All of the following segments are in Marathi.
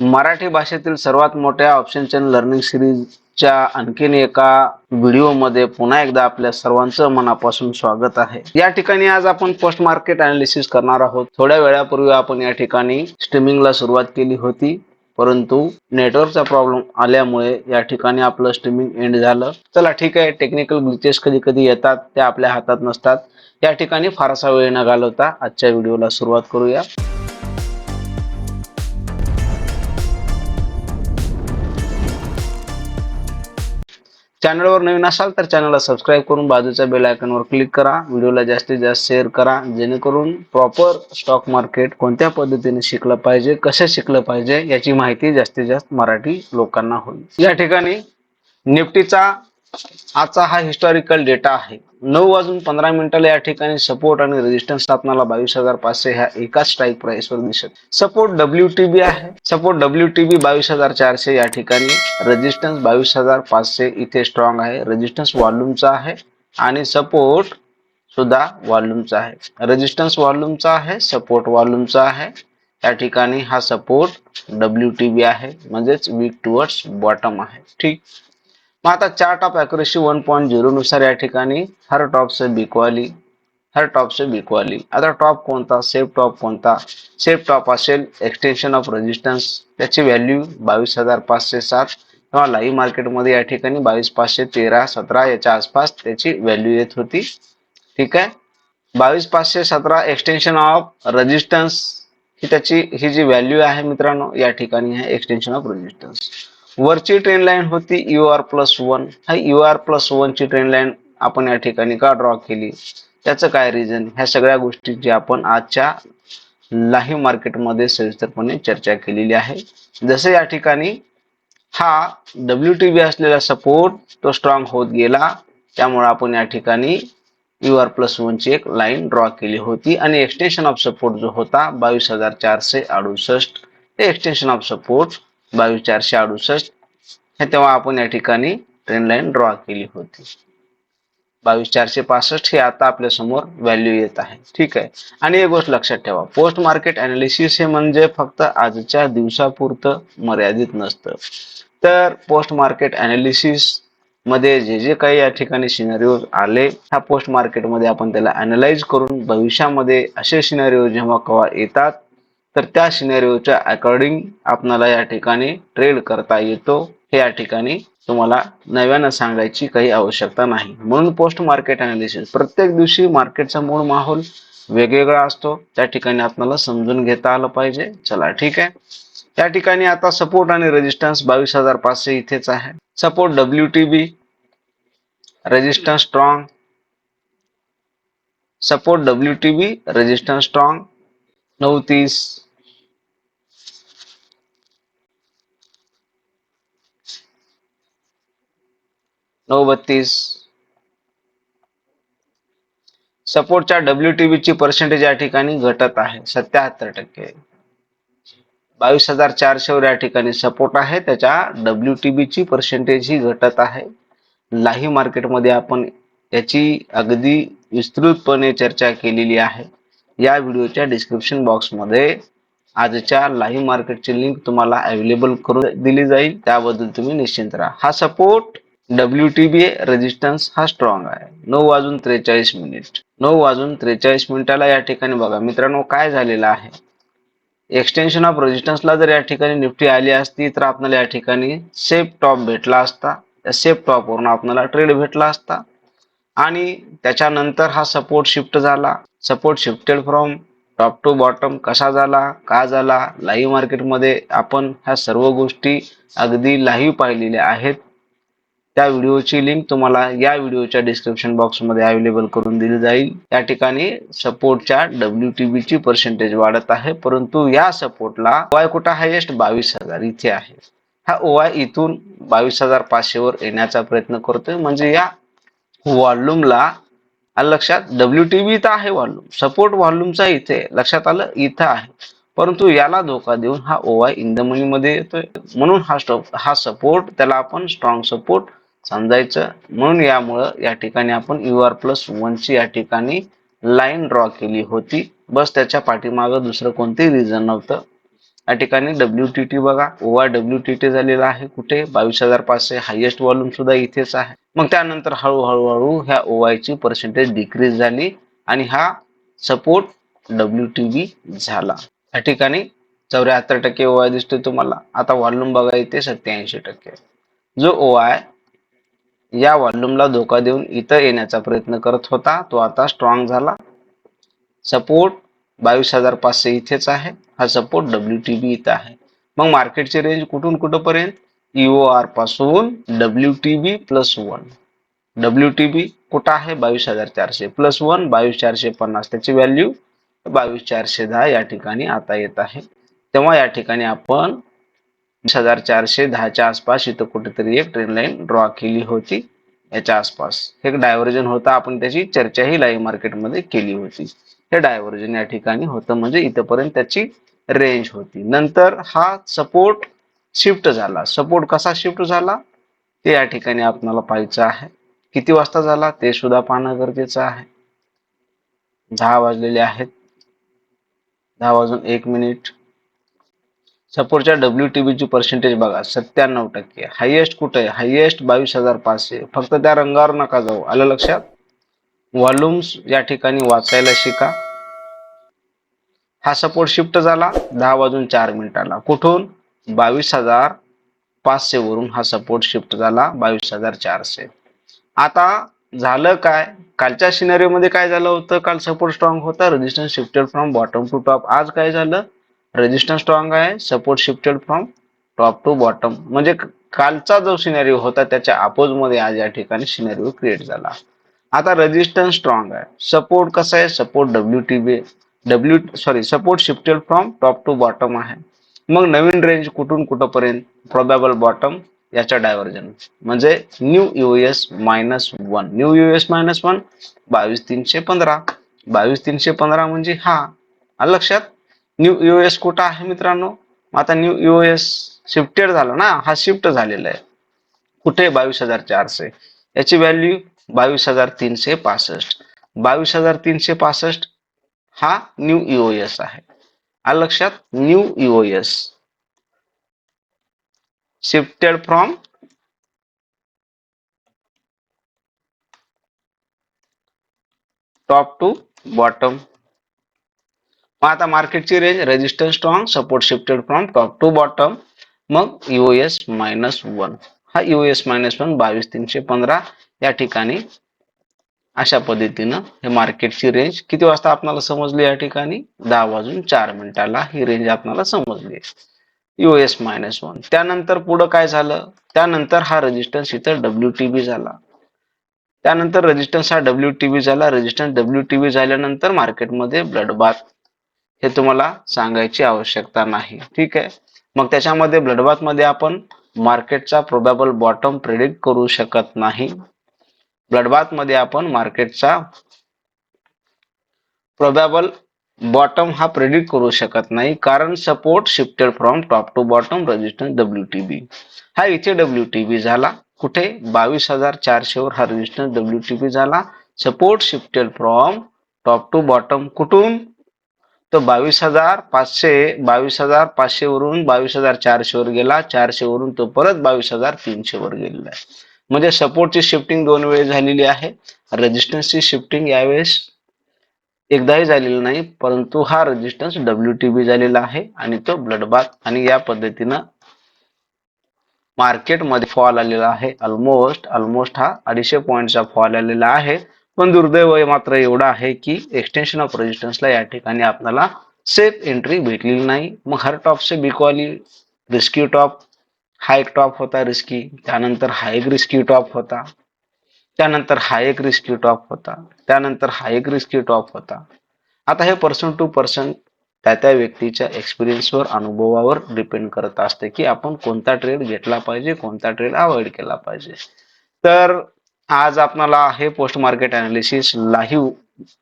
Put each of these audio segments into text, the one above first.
मराठी भाषेतील सर्वात मोठ्या ऑप्शन चॅन लर्निंग सिरीजच्या आणखीन एका व्हिडिओमध्ये पुन्हा एकदा आपल्या सर्वांचं मनापासून स्वागत आहे. या ठिकाणी आज आपण पोस्ट मार्केट अनालिसिस करणार आहोत. थोड्या वेळापूर्वी आपण या ठिकाणी स्ट्रीमिंगला सुरुवात केली होती परंतु नेटवर्कचा प्रॉब्लेम आल्यामुळे या ठिकाणी आपलं स्ट्रीमिंग एंड झालं. चला ठीक आहे टेक्निकल ग्लिचेस कधी कधी येतात ते आपल्या हातात नसतात. या ठिकाणी फारसा वेळ न घालवता आजच्या व्हिडिओला सुरुवात करूया. चॅनलवर नवीन असाल तर चॅनलला सबस्क्राईब करून बाजूच्या बेल आयकॉनवर क्लिक करा. व्हिडिओला जास्तीत जास्त शेअर करा. जेणेकरून प्रॉपर स्टॉक मार्केट कोणत्या पद्धतीने शिकलं पाहिजे कसं शिकलं पाहिजे याची माहिती जास्तीत जास्त मराठी लोकांना होईल. या ठिकाणी निफ्टीचा आजचा हा हिस्टॉरिकल डेटा आहे. नऊ वाजून पंधरा मिनिटाला या ठिकाणी सपोर्ट आणि रेजिस्टन्स स्थापनाला बावीस हजार पाचशे ह्या एकाच स्ट्राईक प्राइस वर दिसत सपोर्ट डब्ल्यू टी बी आहे. सपोर्ट डब्ल्यू टी बी बावीस हजार चारशे या ठिकाणी. रेजिस्टन्स बावीस हजार पाचशे इथे स्ट्रॉंग आहे. रेजिस्टन्स वॉल्यूमचा आहे आणि सपोर्ट सुद्धा वॉल्यूमचा आहे. रेजिस्टन्स वॉल्यूमचा आहे. सपोर्ट वॉल्यूमचा आहे. या ठिकाणी हा सपोर्ट डब्ल्यू टी बी आहे. म्हणजेच वीक टुवर्ड्स बॉटम आहे. ठीक? मग आता chart of accuracy one point झिरोनुसार या ठिकाणी हर टॉप से बिकवाली हर टॉप से बिकवाली. आता टॉप कोणता? सेफ टॉप कोणता? सेफ टॉप असेल एक्सटेन्शन ऑफ रेजिस्टन्स त्याची व्हॅल्यू बावीस हजार पाचशे सात. किंवा लाईव्ह मार्केटमध्ये या ठिकाणी बावीस पाचशे तेरा सतरा याच्या आसपास त्याची व्हॅल्यू येत होती. ठीक आहे? बावीस पाचशे सतरा एक्सटेन्शन ऑफ रेजिस्टन्स ही त्याची ही जी व्हॅल्यू आहे मित्रांनो या ठिकाणी आहे एक्सटेन्शन ऑफ रजिस्टन्स वरची ट्रेन लाईन होती यू आर प्लस वन हा यू आर प्लस ची ट्रेन लाईन आपण या ठिकाणी का ड्रॉ केली? त्याचं काय रिझन ह्या सगळ्या गोष्टी जे आपण आजच्या लाईव्ह मार्केटमध्ये सविस्तरपणे चर्चा केलेली आहे. जसं या ठिकाणी हा डब्ल्यू टी बी असलेला सपोर्ट तो स्ट्रॉंग होत गेला. त्यामुळे आपण या ठिकाणी यू आर प्लस ची एक लाईन ड्रॉ केली होती. आणि एक्सटेन्शन ऑफ सपोर्ट जो होता बावीस हजार चारशे अडुसष्ट. ते एक्सटेन्शन ऑफ सपोर्ट बावीस चारशे अडुसष्ट हे तेव्हा आपण या ठिकाणी ट्रेन लाईन ड्रॉ केली होती. बावीस चारशे पासष्ट हे आता आपल्यासमोर व्हॅल्यू येत आहे. ठीक आहे. आणि एक गोष्ट लक्षात ठेवा. पोस्ट मार्केट अनालिसिस हे म्हणजे फक्त आजच्या दिवसापुरतं मर्यादित नसतं. तर पोस्ट मार्केट अनालिसिसमध्ये जे जे काही या ठिकाणी सिनारिओ आले ह्या पोस्ट मार्केटमध्ये आपण त्याला अनालाइज करून भविष्यामध्ये असे सिनारिओ जेव्हा केव्हा येतात तर त्या सिनेरिओच्या अकॉर्डिंग आपणाला या ठिकाणी ट्रेड करता येतो. हे या ठिकाणी तुम्हाला नव्यानं सांगायची काही आवश्यकता नाही. म्हणून पोस्ट मार्केट अनालिसिस प्रत्येक दिवशी मार्केटचा मूळ माहोल वेगवेगळा असतो. त्या ठिकाणी आपल्याला समजून घेता आलं पाहिजे. चला ठीक आहे? त्या ठिकाणी आता सपोर्ट आणि रेजिस्टन्स बावीस हजार पाचशे इथेच आहे. Support W T B resistance strong support W T B resistance strong नऊ तीस नऊ बत्तीस सपोर्टच्या डब्ल्यू टी बी ची पर्सेंटेज या ठिकाणी घटत आहे. सत्याहत्तर टक्के. बावीस हजार चारशेवर या ठिकाणी सपोर्ट आहे. त्याच्या डब्ल्यू टी बी ची पर्सेंटेज ही घटत आहे. लाही मार्केटमध्ये आपण याची अगदी विस्तृतपणे चर्चा केलेली आहे. या व्हिडिओच्या डिस्क्रिप्शन बॉक्समध्ये आजच्या लाईव्ह मार्केटची लिंक तुम्हाला अवेलेबल करून दिली जाईल. त्याबद्दल तुम्ही निश्चिंत राहा. हा support W T B resistance हा स्ट्रॉंग आहे. नऊ वाजून त्रेचाळीस मिनिट नऊ वाजून त्रेचाळीस मिनिटाला या ठिकाणी बघा. मित्रांनो काय झालेलं आहे? एक्सटेन्शन ऑफ रेजिस्टन्सला जर या ठिकाणी निफ्टी आली असती तर आपल्याला या ठिकाणी सेफ टॉप भेटला असता. त्या सेफ टॉपवरून आपल्याला ट्रेड भेटला असता. आणि त्याच्यानंतर हा सपोर्ट शिफ्ट झाला. Support shifted from top to bottom कसा झाला? का झाला? लाईव्ह मार्केटमध्ये आपण ह्या सर्व गोष्टी अगदी लाईव्ह पाहिलेल्या आहेत. त्या व्हिडिओची लिंक तुम्हाला या व्हिडिओच्या डिस्क्रिप्शन बॉक्समध्ये अवेलेबल करून दिली जाईल. या ठिकाणी सपोर्टच्या डब्ल्यू टी ची पर्सेंटेज वाढत आहे. परंतु या सपोर्टला ओआय कुठं हायेस्ट बावीस हजार इथे आहे. हा ओआय इथून बावीस हजार पाचशेवर येण्याचा प्रयत्न करतोय. म्हणजे या व्हॉल्यूमला लक्षात डब्ल्यू टी बी इथं आहे व्हॉल्यूम सपोर्ट व्हॉल्यूमचा इथे लक्षात आलं इथं आहे. परंतु याला धोका देऊन हा ओवाय इन द मनी मध्ये येतोय. म्हणून हा स्टॉप हा सपोर्ट त्याला आपण स्ट्रॉंग सपोर्ट समजायचं? म्हणून यामुळं या ठिकाणी आपण यू आर प्लस ची या ठिकाणी लाईन ड्रॉ केली होती. बस त्याच्या पाठीमागं दुसरं कोणतेही रिझन नव्हतं. या ठिकाणी डब्ल्यू टी टी बघा. ओवा डब्ल्यू टी टी झालेला आहे कुठे? बावीस हजार पाचशे हायेस्ट वॉल्यूम सुद्धा इथेच आहे. मग त्यानंतर हळूहळू हळू ह्या ओवाय ची पर्सेंटेज डिक्रीज झाली आणि हा सपोर्ट डब्ल्यू टी बी झाला. या ठिकाणी चौऱ्याहत्तर टक्के ओआय दिसतोय तुम्हाला. आता व्हॉल्यूम बघा इथे सत्याऐंशी टक्के. जो ओआय या वॉल्यूमला धोका देऊन इथं येण्याचा प्रयत्न करत होता. तो आता स्ट्रॉंग झाला. सपोर्ट बावीस हजार पाचशे इथेच आहे. हा सपोर्ट डब्ल्यू टी बी इथं आहे. मग मार्केटची रेंज कुठून कुठंपर्यंत? E आरपासून W T B plus one W T B कुठं आहे? बावीस हजार चारशे. प्लस वन बावीस चारशे पन्नास. त्याची व्हॅल्यू बावीस चारशे दहा या ठिकाणी आता येत आहे. तेव्हा या ठिकाणी आपण वीस हजार चारशे दहाच्या आसपास इथं कुठेतरी एक ट्रेन लाईन ड्रॉ केली होती. याच्या आसपास. हे डायव्हर्जन होता आपण त्याची चर्चाही लाईव्ह मार्केटमध्ये केली होती. हे डायव्हर्जन या ठिकाणी होतं म्हणजे इथंपर्यंत त्याची रेंज होती. नंतर हा सपोर्ट शिफ्ट झाला. सपोर्ट कसा शिफ्ट झाला? ते या ठिकाणी आपल्याला पाहायचं आहे. किती वाजता झाला? ते सुद्धा पाहणं गरजेचं आहे. दहा वाजलेले आहेत. दहा वाजून एक मिनिट सपोर्टच्या डब्ल्यू टी बीची पर्सेंटेज बघा सत्त्याण्णव टक्के. हायेस्ट कुठे आहे? हायेस्ट बावीस हजार पाचशे. फक्त त्या रंगावर नका जाऊ. आलं लक्षात? व्हॉल्युम्स या ठिकाणी वाचायला शिका. हा सपोर्ट शिफ्ट झाला. दहा वाजून चार मिनिटाला. कुठून? बावीस हजार पाचशे वरून हा सपोर्ट शिफ्ट झाला. बावीस हजार चारशे. आता झालं काय? कालच्या सिनेरिओ मध्ये काय झालं होतं? काल सपोर्ट स्ट्रॉंग होता. Resistance shifted from bottom to top आज काय झालं? रेजिस्टन्स स्ट्रॉंग आहे support shifted from top to bottom म्हणजे कालचा जो सिनेरिओ होता त्याच्या अपोजमध्ये आज या ठिकाणी सिनेरिओ क्रिएट झाला. आता रेजिस्टन्स स्ट्रॉंग आहे. सपोर्ट कसा आहे? Support W T B W sorry support shifted from top to bottom आहे. मग नवीन रेंज कुठून कुठंपर्यंत प्रोबॅबल बॉटम याचा डायव्हर्जन म्हणजे new US minus one new US minus one बावीस तीनशे पंधरा. बावीस तीनशे पंधरा म्हणजे हा लक्षात न्यू युएस कुठं आहे मित्रांनो? आता न्यू युएस शिफ्टेड झाला ना हा शिफ्ट झालेला आहे. कुठे बावीस हजार चारशे? याची व्हॅल्यू बावीस हजार तीनशे पासष्ट. बावीस हजार तीनशे पासष्ट हा न्यू युएस आहे. आ लक्षात? New EOS shifted from top to bottom. मग आता मार्केटची range resistance strong support shifted from top to bottom मग यूएस मायनस वन हा यूएस मायनस वन बावीस तीनशे पंधरा या ठिकाणी अशा पद्धतीनं हे मार्केटची रेंज किती वाजता आपल्याला समजली या ठिकाणी? दहा वाजून चार मिनिटाला ही रेंज आपल्याला समजली. युएस मायनस वन त्यानंतर पुढं काय झालं? त्यानंतर हा रेजिस्टन्स इथं डब्ल्यू टी बी झाला. त्यानंतर रेजिस्टन्स हा डब्ल्यू टी बी झाला. रेजिस्टन्स डब्ल्यू टी बी झाल्यानंतर मार्केटमध्ये ब्लड बाथ हे तुम्हाला सांगायची आवश्यकता नाही. ठीक आहे? मग त्याच्यामध्ये ब्लडबाथमध्ये आपण मार्केटचा प्रोबॅबल बॉटम प्रिडिक्ट करू शकत नाही. ब्लडबाथमध्ये आपण मार्केटचा प्रोबॅबल बॉटम हा प्रेडिक्ट करू शकत नाही. कारण support shifted from top to bottom resistance W T B हा इथे डब्ल्यू टी बी झाला. कुठे? बावीस हजार चारशे वर हा रेजिस्टन्स डब्ल्यू टी बी झाला. Support shifted from top to bottom कुठून? तर बावीस हजार पाचशे बावीस हजार पाचशे वरून बावीस हजार चारशे वर गेला. चारशे वरून तो परत बावीस हजार तीनशे वर गेलेला आहे. म्हणजे सपोर्टची शिफ्टिंग दोन वेळेस झालेली आहे. रेजिस्टन्सची शिफ्टिंग यावेळेस एकदाही झालेला नाही परंतु हा रेजिस्टन्स डब्ल्यू टी बी झालेला आहे आणि तो ब्लडबाग आणि या पद्धतीनं मार्केटमध्ये फॉल आलेला आहे. ऑलमोस्ट ऑलमोस्ट हा अडीचशे पॉईंटचा फॉल आलेला आहे. पण दुर्दैव मात्र एवढं आहे की एक्सटेन्शन ऑफ रेजिस्टन्सला या ठिकाणी आपल्याला सेफ एंट्री भेटलेली नाही. मग हर टॉपचे बिकॉली रिस्क्यू टॉप हा एक टॉप होता रिस्की त्यानंतर हा एक टॉप होता. त्यानंतर हा एक रिस्की टॉप होता. त्यानंतर हा एक टॉप होता. आता हे पर्सन टू पर्सन त्या त्या व्यक्तीच्या एक्सपिरियन्सवर अनुभवावर डिपेंड करत असते की आपण कोणता ट्रेड घेतला पाहिजे कोणता ट्रेड अवॉइड केला पाहिजे. तर आज आपणाला हे पोस्ट मार्केट अनालिसिस लाईव्ह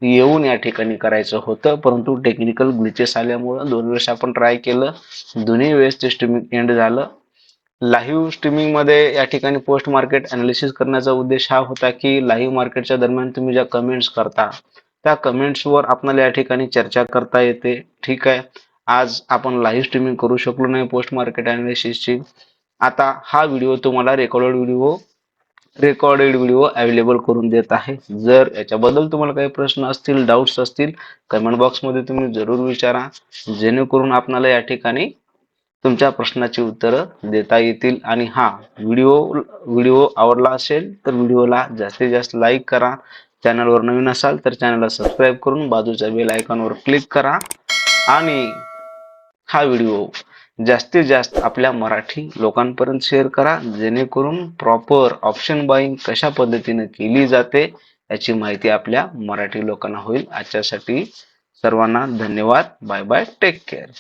येऊन या ठिकाणी करायचं होतं. परंतु टेक्निकल ग्लिचेस आल्यामुळं दोन वेळेस आपण ट्राय केलं. दोन्ही वेळेस ते स्ट्रीमिंग एंड झालं. लाईव्ह स्ट्रीमिंगमध्ये या ठिकाणी पोस्ट मार्केट अनालिसिस करण्याचा उद्देश हा होता की लाईव्ह मार्केटच्या दरम्यान तुम्ही ज्या कमेंट्स करता त्या कमेंट्सवर आपल्याला या ठिकाणी चर्चा करता येते. ठीक आहे? आज आपण लाईव्ह स्ट्रीमिंग करू शकलो नाही पोस्ट मार्केट अनालिसिसची आता हा व्हिडिओ तुम्हाला recorded video recorded video available करून देत आहे. जर याच्याबद्दल तुम्हाला काही प्रश्न असतील डाऊट्स असतील कमेंट बॉक्समध्ये तुम्ही जरूर विचारा. जेणेकरून आपणाला या ठिकाणी तुमच्या प्रश्नाची उत्तरं देता येतील. आणि हा व्हिडिओ व्हिडिओ आवडला असेल तर व्हिडिओला जास्तीत जास्त लाईक करा. चॅनलवर नवीन असाल तर चॅनलला सबस्क्राईब करून बाजूच्या बेल आयकॉनवर क्लिक करा. आणि हा व्हिडिओ जास्तीत जास्त आपल्या मराठी लोकांपर्यंत शेअर करा. जेणेकरून प्रॉपर ऑप्शन बाईंग कशा पद्धतीने केली जाते याची माहिती आपल्या मराठी लोकांना होईल. आजच्यासाठी सर्वांना धन्यवाद. Bye bye take care